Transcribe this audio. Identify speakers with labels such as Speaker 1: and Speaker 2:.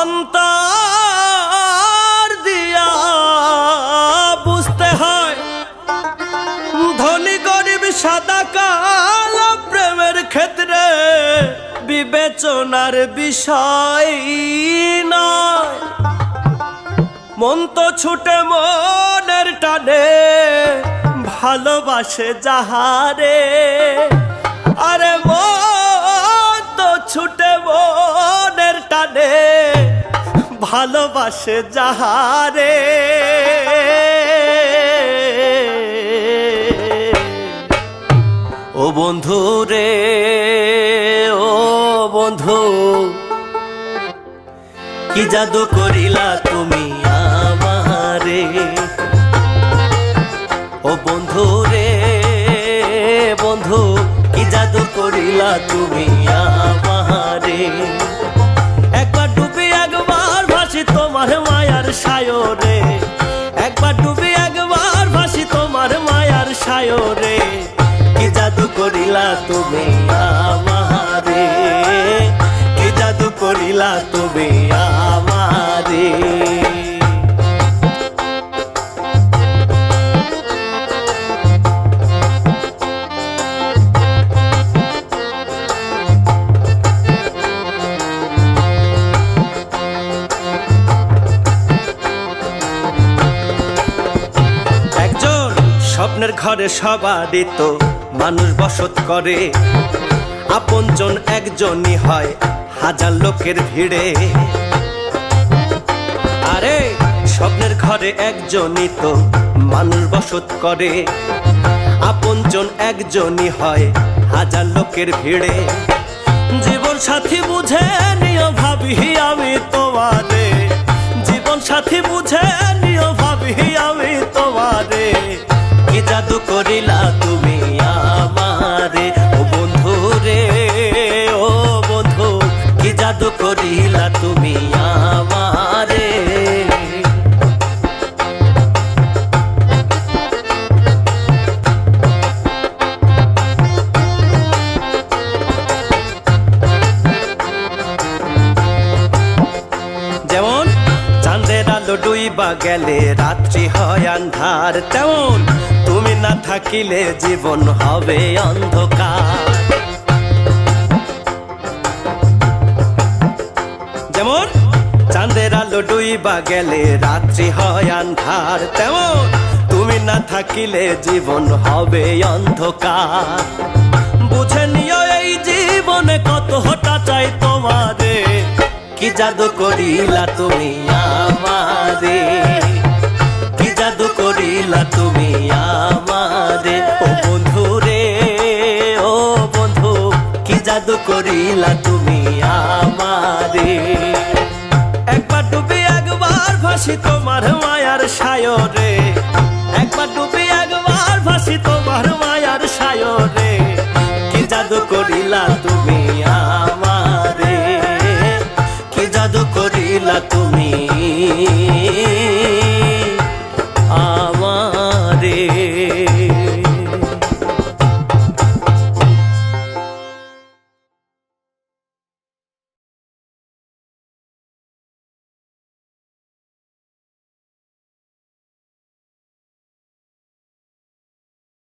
Speaker 1: অন্তর দিয়া বুঝতে হয়, ধনী গরিব ক্ষেত্রে বিবেচনার বিষয় নয়। মন তো ছুটে মনের টানে, ভালোবাসে যাহারে। ভালোবাসে যাহারে। ও বন্ধু রে, ও বন্ধু, কি জাদু করিলা তুমি আমারে? ও বন্ধু রে, বন্ধু, কি জাদু করিলা তুমি তোমার মায়ার সায়রে। একবার ডুবি, একবার ভাসি তোমার মায়ার সায়রে। কি জাদু করিলা তুমি আমারে? কি জাদু করিলা তুমি আমারে? স্বপ্নের ঘরে সবারই তো মানুষ বসত করে। আপনজন একজনই হয় হাজার লোকের ভিড়ে। আরে, স্বপ্নের ঘরে একজনই তো মানুষ বসত করে। আপনজন একজনই হয় হাজার লোকের ভিড়ে। জীবন সাথী বুঝে নিও ভাবি আমি তোমারে জীবন সাথী বুঝে জাদু করিলা তুমি আমারে। ও বন্ধু রে, ও বন্ধু, কি জাদু করিলা তুমি আমারে? যেমন চাঁদের আলো ডুইবা গেলে রাত্রি হয় আন্ধার, তেমন তুমি না থাকিলে জীবন হবে অন্ধকার। যেমন চাঁদের আলো ডুইবা গেলে রাত্রি হয় আন্ধার, তেমন তুমি না থাকিলে জীবন হবে অন্ধকার। বুঝে নিও এই জীবনে কত হটা চাই তোমারে কি জাদু করিলা তুমি আমারে করিলা তুমি আমারে। একবার ডুবি একবার ভাসি তোমার মায়ার সায়রে। একবার ডুবি একবার ভাসি তোমার মায়ার সায়রে। কি জাদু করিলা তুমি আমারে? কি জাদু করিলা তুমি